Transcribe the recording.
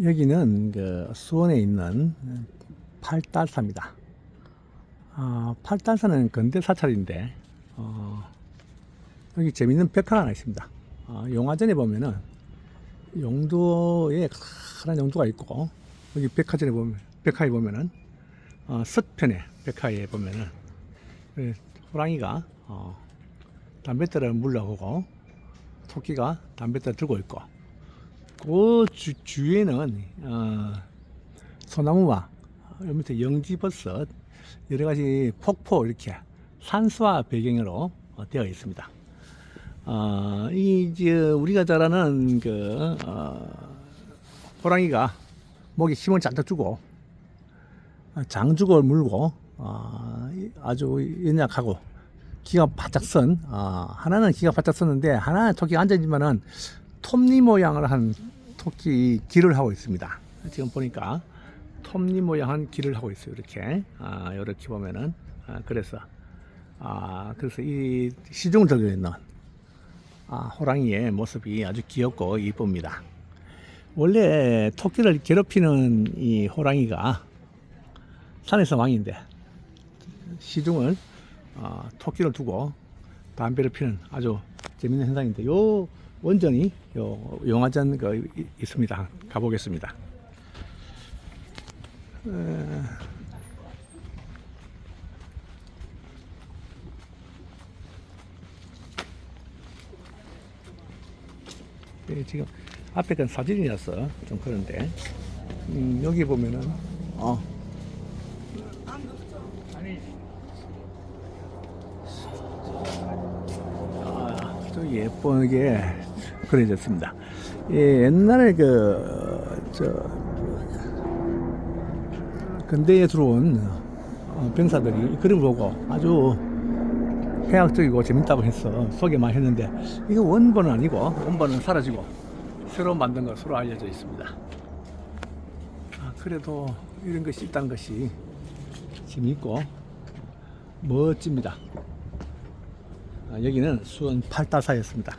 여기는 그 수원에 있는 팔달사입니다. 아, 팔달사는 근대 사찰인데 어, 여기 재밌는 벽화가 하나 있습니다. 어, 용화전에 보면은 용도에 커다란 용도가 있고 여기 백화전에 보면 백화에 보면은 어, 서편에 백화에 보면은 그 호랑이가 어, 담뱃대를 물러오고 토끼가 담뱃대를 들고 있고 그 주, 주위에는 어, 소나무와 요 밑에 영지버섯 여러 가지 폭포 이렇게 산수화 배경으로 어, 되어 있습니다. 어, 이 이제 우리가 잘 아는 그 어, 호랑이가 목에 힘을 잔뜩 주고 어, 장죽을 물고 어, 이- 아주 연약하고 기가 바짝 선 어, 하나는 기가 바짝 섰는데 하나는 토끼가 앉아있지만은 톱니 모양을 한 토끼 길을 하고 있습니다. 지금 보니까 톱니 모양한 길을 하고 있어요. 이렇게 아, 이렇게 보면은 아, 그래서 아 그래서 이 시중을 들고 있는 아, 호랑이의 모습이 아주 귀엽고 이쁩니다. 원래 토끼를 괴롭히는 이 호랑이가 산에서 왕인데 시중을 어, 토끼를 두고 담배를 피는 아주 재밌는 현상인데 요 원전이 요 용화전 그 이- 있습니다. 가보겠습니다. 에, 예, 지금 앞에 건 사진이라서 좀 그런데 음, 여기 보면은 어, 아, 좀 예쁘게 그려졌습니다. 예, 옛날에 그, 저, 근대에 들어온 어, 병사들이 이 그림 보고 아주 해학적이고 재밌다고 해서 소개만 했는데 이거 원본은 아니고 원본은 사라지고 새로 만든 것으로 알려져 있습니다. 아, 그래도 이런 것이 있다는 것이 재미있고 멋집니다. 아, 여기는 수원 팔다사였습니다.